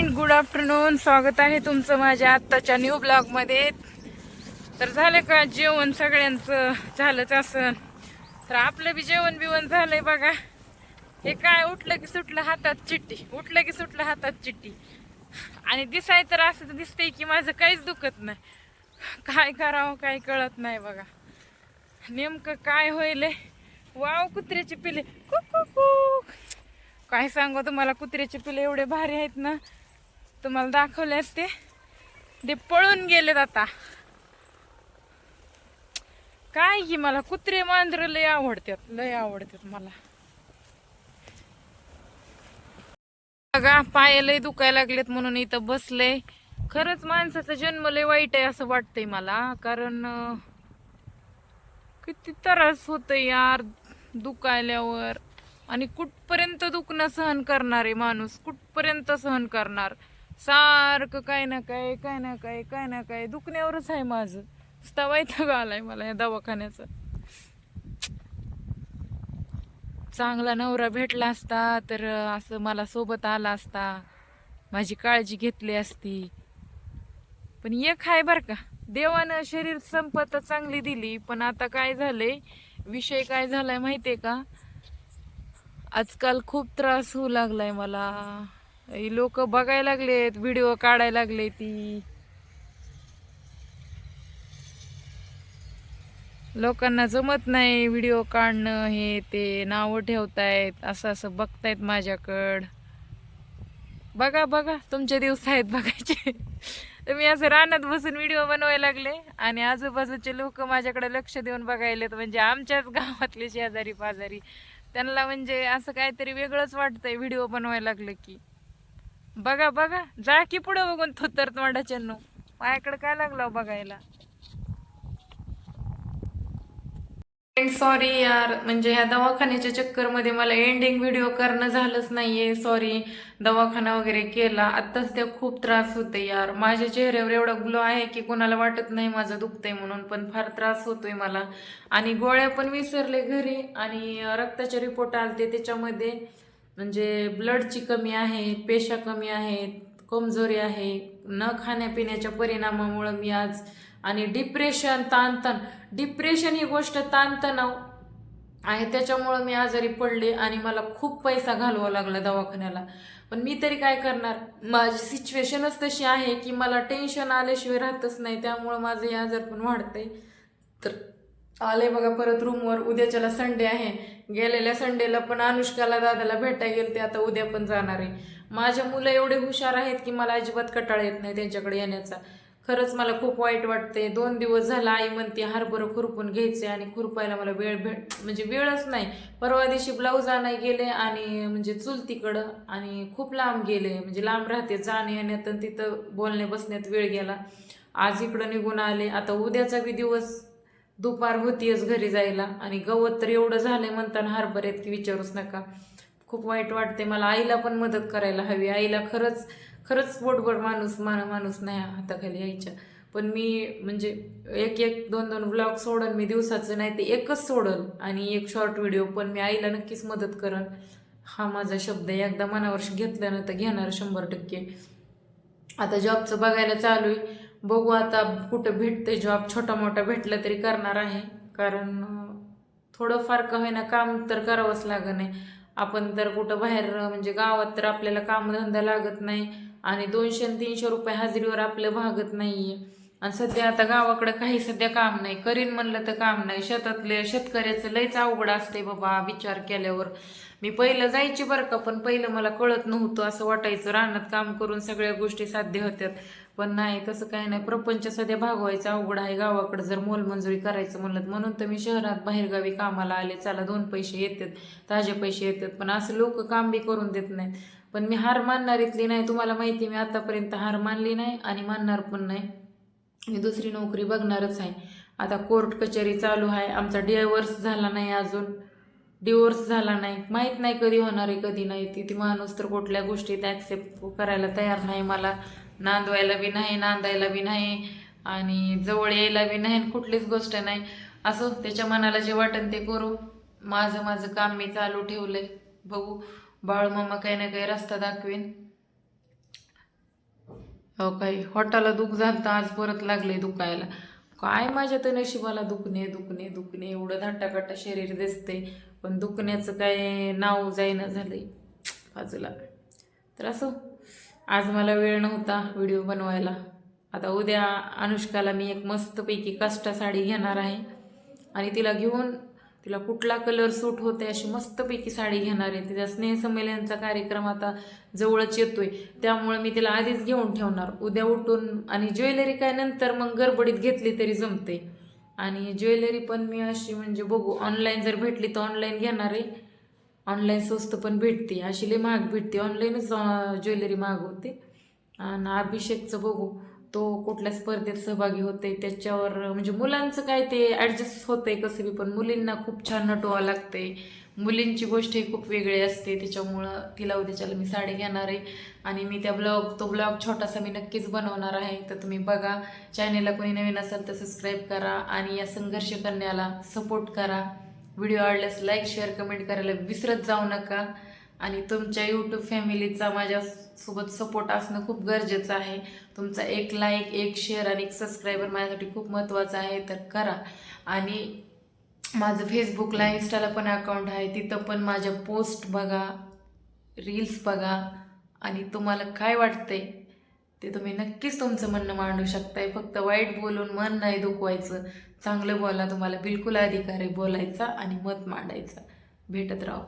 Friend good afternoon स्वागत आहे तुमचं माझ्या आत्ताच्या न्यू ब्लॉगमध्ये तर झालं का जेवण सगळ्यांचं? झालंच असं. तर आपलं बी जेवण बिवण झालंय बघा. हे काय उठलं की सुटलं हातात चिट्टी उठलं की सुटलं हातात चिट्टी आणि दिसाय तर असं तर दिसतंय की माझं काहीच दुखत नाही. काय करावं काय कळत नाही बघा. नेमकं काय होईल वाव कुत्र्याचे पिले. कु काय सांगू तुम्हाला कुत्र्याचे पिले एवढे भारी आहेत ना. तुम्हाला दाखवले असते ते. पळून गेलेत आता. काय की मला कुत्रे मांजर लय आवडतात लय आवडतात मला. बघा पाय लय दुखायला लागलेत म्हणून इथं बसले खरंच माणसाचा जन्म लय वाईट आहे असं वाटतंय मला कारण किती त्रास होतोय यार दुखायल्यावर. आणि कुठपर्यंत दुखणं सहन करणार आहे माणूस? कुठपर्यंत सहन करणार? सारखं काय ना काय काय ना काय काय ना काय दुखण्यावरच आहे माझं. नुसता वैताग आलाय मला या दवाखान्याचं. चांगला नवरा भेटला असता तर असं मला सोबत आला असता. माझी काळजी घेतली असती. पण एक आहे बरं का देवानं शरीर संपत चांगली दिली पण आता काय झालंय? विषय काय झालाय माहितीये का? आजकाल खूप त्रास होऊ लागलाय मला. लोक बघायला लागलेत व्हिडिओ काढायला लागले ती. लोकांना जमत नाही व्हिडिओ काढणं हे ते नावं ठेवतायत असं असं बघतायत माझ्याकड. बघा बघा तुमचे दिवस आहेत बघायचे. तुम्ही असं रानात बसून व्हिडिओ बनवायला लागले आणि आजूबाजूचे लोक माझ्याकडे लक्ष देऊन बघायलेत म्हणजे आमच्याच गावातले शेजारी पाजारी त्यांना म्हणजे असं काहीतरी वेगळंच वाटतंय व्हिडिओ बनवायला लागलं की. बघा बघा. जा की पुढे बघून थोतर तोंडाच्या नो माझ्याकडे काय लागलं बघायला? सॉरी यार. म्हणजे ह्या दवाखान्याच्या चक्करमध्ये मला एंडिंग व्हिडिओ करणं झालंच नाहीये. सॉरी दवाखाना वगैरे केला. आत्ताच त्या खूप त्रास होते यार. माझ्या चेहऱ्यावर एवढा ग्लो आहे की कोणाला वाटत नाही माझं दुखतंय म्हणून पण फार त्रास होतोय मला. आणि गोळ्या पण विसरले घरी आणि रक्ताचे रिपोर्ट आलते त्याच्यामध्ये. म्हणजे ब्लडची कमी आहे पेशा कमी आहेत कमजोरी आहे. न खाण्यापिण्याच्या परिणामामुळं मी आज आणि डिप्रेशन ताणतण डिप्रेशन ही गोष्ट ताणतणाव आहे. त्याच्यामुळं मी आजारी पडले आणि मला खूप पैसा घालवावा लागला दवाखान्याला. पण मी तरी काय करणार? माझी सिच्युएशनच तशी आहे की मला टेन्शन आल्याशिवाय राहतच नाही. त्यामुळं माझं हे आजार पण वाढतंय. तर आले बघा परत रूमवर उद्याच्याला संडे आहे. गेलेल्या संडेला पण अनुष्काला दादाला भेटायला गेले ते आता उद्या पण जाणार आहे. माझ्या मुलं एवढे हुशार आहेत की मला अजिबात कटाळ येत नाही त्यांच्याकडे येण्याचा. खरंच मला खूप वाईट वाटते दोन दिवस झाला आई म्हणते हरभरं खुरपून घ्यायचे आणि खुरपायला मला वेळ भेट म्हणजे वेळच नाही. परवा दिवशी ब्लाऊज आणाय गेले आणि म्हणजे चुलतीकडं आणि खूप लांब गेले. म्हणजे लांब राहते जाणे येण्यात आणि तिथं बोलणे बसण्यात वेळ गेला. आज इकडं निघून आले. आता उद्याचा बी दिवस दुपार होतीच घरी जायला. आणि गवत तर एवढं झालंय म्हणताना हरभऱ्यात की विचारूच नका. खूप वाईट वाटते मला आईला पण मदत करायला हवी. आईला खरंच खरंच पोटभर माणूस मान माणूस नाही हाताखाली यायच्या. पण मी म्हणजे एक एक दोन दोन ब्लॉग सोडन मी दिवसाचं नाही ते एकच सोडल आणि एक शॉर्ट व्हिडिओ पण मी आईला नक्कीच मदत करल हा माझा शब्द आहे. एकदा मनावर घेतल्यानं तर घेणार शंभर टक्के. आता जॉबचं बघायला चालू आहे. बघू आता कुठं भेटते जॉब छोटा मोठा भेटला तरी करणार आहे. कारण थोडंफार का होईना काम तर करावंच लागत नाही. आपण तर कुठं बाहेर म्हणजे गावात तर आपल्याला कामधंदा लागत नाही. आणि दोनशे आणि तीनशे रुपये हजेरीवर आपलं भागत नाही आहे आणि सध्या आता गावाकडं काही सध्या काम नाही. करीन म्हणलं तर काम नाही. शेतातले शेतकऱ्याचं लयच अवघड असते बाबा विचार केल्यावर. मी पहिलं जायची बरं का पण पहिलं मला कळत नव्हतं असं वाटायचं. रानात काम करून सगळ्या गोष्टी साध्य होत्यात. पण नाही तसं काही नाही. प्रपंच सध्या भागवायचा अवघड आहे. गावाकडे जर मोलमंजुरी करायचं म्हणलं म्हणून तर मी शहरात बाहेरगावी कामाला आले. चला दोन पैसे येतात. ताजे पैसे येतात. पण असं लोक काम बी करून देत नाहीत. पण मी हार मानणारीतली नाही. तुम्हाला माहिती मी आतापर्यंत हार मानली नाही आणि मानणार पण नाही. मी दुसरी नोकरी बघणारच आहे. आता कोर्ट कचेरी चालू आहे. आमचा डिवर्स झाला नाही अजून. डिवोर्स झाला नाही. माहीत नाही कधी होणार आहे कधी नाही. ती ती माणूस तर कुठल्या गोष्टीत ॲक्सेप्ट करायला तयार नाही मला. नांदवायला बी नाही नांदायला बी नाही आणि जवळ यायला बी नाही आणि कुठलीच गोष्ट नाही. असं त्याच्या मनाला जे वाटेल ते करू. माझं माझं काम मी चालू ठेवलंय. बघू बाळूमामा काही ना काही रस्ता दाखवेन. हो काही हॉटाला दुख झालं तर आज परत लागले दुखायला. काय माझ्या तर नशिबाला दुखणे दुखणे दुखणे. एवढं धाटाकाटा शरीर दिसते पण दुखण्याचं काय नाव जाईना झालंय. बाजूला. तर असो आज मला वेळ नव्हता व्हिडिओ बनवायला. आता उद्या अनुष्काला मी एक मस्तपैकी काष्टा साडी घेणार आहे. आणि तिला घेऊन तिला कुठला कलर सूट होते अशी मस्तपैकी साडी घेणार आहे. तिचा स्नेहसंमेलनचा कार्यक्रम आता जवळच येतोय. त्यामुळे मी तिला आधीच घेऊन ठेवणार. उद्या उठून आणि ज्वेलरी काय नंतर मग गडबडीत घेतली तरी जमते आणि ज्वेलरी पण मी अशी म्हणजे बघू ऑनलाईन जर भेटली तर ऑनलाईन घेणार आहे. ऑनलाईन स्वस्त पण भेटते. अशी लई महाग भेटते. ऑनलाईनच ज्वेलरी मागवते आणि अभिषेकचं बघू. तो कुठल्या स्पर्धेत सहभागी होते त्याच्यावर म्हणजे मुलांचं काय ते ॲडजस्ट होतंय कसं बी पण मुलींना खूप छान नटवावं लागते मुलींची गोष्ट ही खूप वेगळी असते. त्याच्यामुळं तिला उद्याच्याला मी साडी घेणार आहे. आणि मी त्या ब्लॉग तो ब्लॉग छोटासा मी नक्कीच बनवणार आहे. तर तुम्ही बघा. चॅनेलला कोणी नवीन असेल तर सबस्क्राईब करा. आणि या संघर्ष करण्याला सपोर्ट करा. व्हिडिओ आवडल्यास लाईक शेअर कमेंट करायला विसरत जाऊ नका. आणि तुमच्या यूट्यूब फॅमिलीचा माझ्यासोबत सपोर्ट असणं खूप गरजेचं आहे. तुमचा एक लाईक एक शेअर आणि एक सबस्क्रायबर माझ्यासाठी खूप महत्त्वाचं आहे तर करा. आणि माझं फेसबुकला इन्स्टाला पण अकाउंट आहे. तिथं पण माझ्या पोस्ट बघा रील्स बघा. आणि तुम्हाला काय वाटतंय? ते तुम्ही नक्कीच तुमचं म्हणणं मांडू शकताय. फक्त वाईट बोलून मन नाही दुखवायचं. चांगलं बोला तुम्हाला. बिलकुल अधिकार आहे बोलायचा आणि मत मांडायचा. भेटत राहू.